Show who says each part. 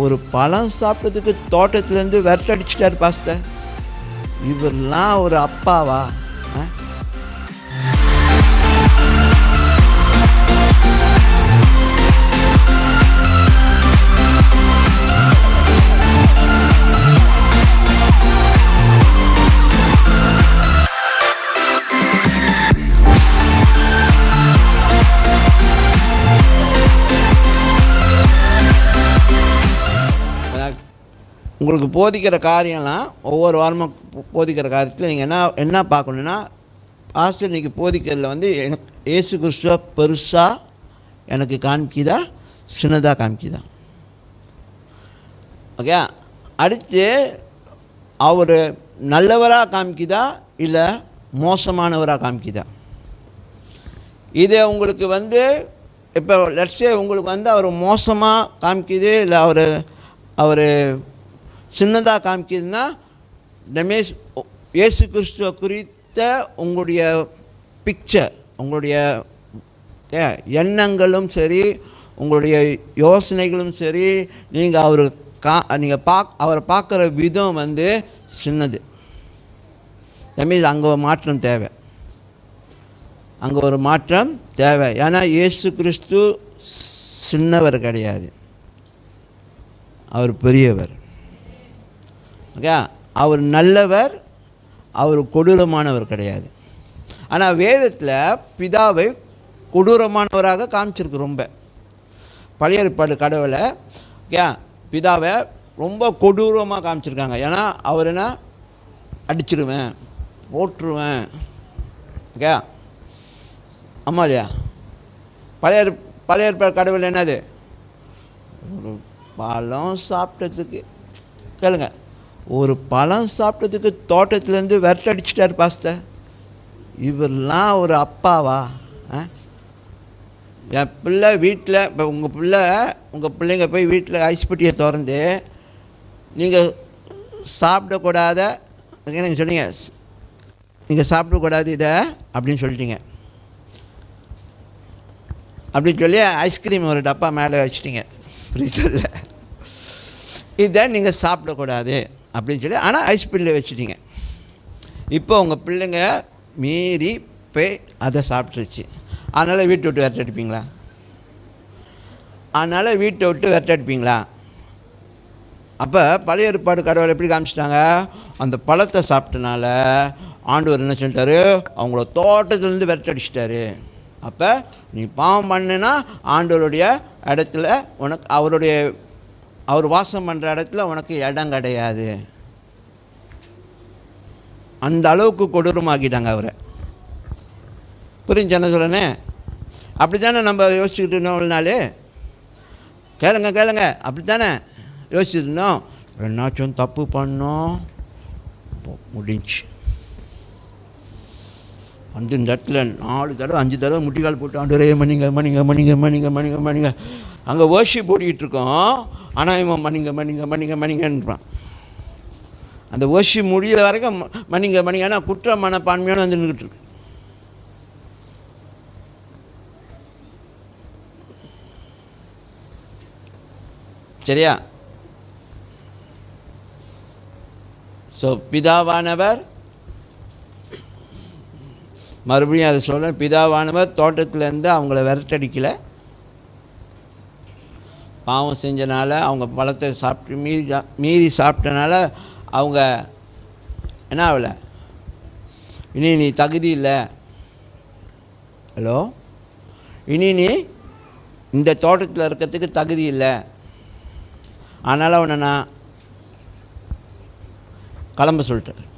Speaker 1: ஒரு பழம் சாப்பிட்டதுக்கு தோட்டத்துலேருந்து விரட்டடிச்சிட்டார் பாஸ்டர். இவர்லாம் ஒரு அப்பாவா? உங்களுக்கு போதிக்கிற காரியம்லாம் ஒவ்வொரு வாரமும் போதிக்கிற காரியத்தில் நீங்கள் என்ன என்ன பார்க்கணுன்னா பாஸ்டர் இன்றைக்கி போதிக்கிறதுல வந்து எனக்கு இயேசு கிறிஸ்துவ பெருசாக எனக்கு காமிக்குதா? சின்னதாக காமிக்குதா? ஓகே? அடுத்து அவர் நல்லவராக காமிக்குதா? இல்லை மோசமானவராக காமிக்குதா? இது உங்களுக்கு வந்து இப்போ லட்சே உங்களுக்கு வந்து அவர் மோசமாக காமிக்குது இல்லை அவர் அவர் சின்னதாக காமிக்கிதுன்னா ரமேஷ் இயேசு கிறிஸ்துவ குறித்த உங்களுடைய பிக்சர் உங்களுடைய ஏ, எண்ணங்களும் சரி உங்களுடைய யோசனைகளும் சரி நீங்கள் அவர் கா நீங்கள் பாக் அவரை பார்க்குற விதம் வந்து சின்னது. ரமேஷ் அங்கே ஒரு மாற்றம் தேவை. அங்கே ஒரு மாற்றம் தேவை. ஏன்னா இயேசு கிறிஸ்து சின்னவர் கிடையாது. அவர் பெரியவர். ஓகே அவர் நல்லவர் அவர் கொடூரமானவர் கிடையாது. ஆனால் வேதத்தில் பிதாவை கொடூரமானவராக காமிச்சிருக்கு ரொம்ப. பழைய ஏற்பாடு கடவுளை ஓகே பிதாவை ரொம்ப கொடூரமாக காமிச்சிருக்காங்க. ஏன்னா அவர் என்ன? அடிச்சிருவேன் போட்டுருவேன் ஓகே ஆமாம் இல்லையா? பழைய பழைய ஏற்பாடு கடவுள் என்னது? ஒரு பழம் சாப்பிட்டதுக்கு. கேளுங்கள் ஒரு பழம் சாப்பிட்டதுக்கு தோட்டத்துலேருந்து விரட்டடிச்சிட்டார் பாஸ்டர். இவரெல்லாம் ஒரு அப்பாவா? ஆ? என் பிள்ளை வீட்டில் இப்போ உங்கள் பிள்ளை உங்கள் பிள்ளைங்க போய் வீட்டில் ஐஸ் பெட்டியை திறந்து நீங்கள் சாப்பிடக்கூடாத நீங்கள் சொன்னீங்க? நீங்கள் சாப்பிடக்கூடாது இதை அப்படின்னு சொல்லிட்டீங்க. அப்படின்னு சொல்லி ஐஸ்கிரீம் ஒரு டப்பா மேலே வச்சிட்டீங்க ஃப்ரீசரில் இதை நீங்கள் சாப்பிடக்கூடாது. அப்படின்னு சொல்லி ஆனால் ஐஸ் பில்லை வச்சுட்டீங்க. இப்போ உங்கள் பிள்ளைங்க மீறி போய் அதை சாப்பிட்ருச்சு அதனால் வீட்டை விட்டு விரட்டடிப்பீங்களா அதனால் வீட்டை விட்டு விரட்டடிப்பீங்களா அப்போ பழைய ஏற்பாடு கடவுள் எப்படி காமிச்சிட்டாங்க? அந்த பழத்தை சாப்பிட்டனால ஆண்டவர் என்ன சொல்லிட்டாரு? அவங்கள தோட்டத்துலேருந்து விரட்டடிச்சிட்டாரு அப்போ நீ பாவம் பண்ணுனா ஆண்டவருடைய இடத்துல உனக்கு அவருடைய அவர் வாசம் பண்ணுற இடத்துல உனக்கு இடம் கிடையாது. அந்த அளவுக்கு கொடூரமாக்கிட்டாங்க அவரை. புரிஞ்சு என்ன சொல்கிறேனே அப்படி தானே நம்ம யோசிச்சுக்கிட்டு இருந்தோம்னாலே நாள்? கேளுங்க கேளுங்க. அப்படி தானே யோசிச்சுட்டு இருந்தோம்? என்னாச்சும் தப்பு பண்ணோம்? முடிஞ்சு. வந்து இந்த இடத்துல நாலு தடவை அஞ்சு தடவை முட்டிக்கால் போட்டு ஆண்டவரே மணிங்க மணிங்க மணிங்க மணிங்க மணிங்க மணிங்க அங்கே ஓஷி போடிக்கிட்டு இருக்கோம். ஆனால் இவன் மணிங்க மணிங்க மணிங்க மணிங்கன்றான் அந்த ஓஷி முடிகிற வரைக்கும் மணிங்க மணிங்க ஆனால் குற்ற மனப்பான்மையான வந்து நின்றுட்டு இருக்கு. சரியா? ஸோ பிதாவானவர் மறுபடியும் அதை சொல்கிறேன் பிதாவானவர் தோட்டத்திலேருந்து அவங்கள விரட்டடிக்கலை. பாவம் செஞ்சனால அவங்க பழத்தை சாப்பிட்டு மீறி மீறி சாப்பிட்டனால அவங்க என்ன ஆகலை? இனி நீ தகுதி இல்லை. ஹலோ இனி நீ இந்த தோட்டத்தில் இருக்கிறதுக்கு தகுதி இல்லை. அதனால் அவனை நான் கிளம்ப சொல்லிட்டேன்.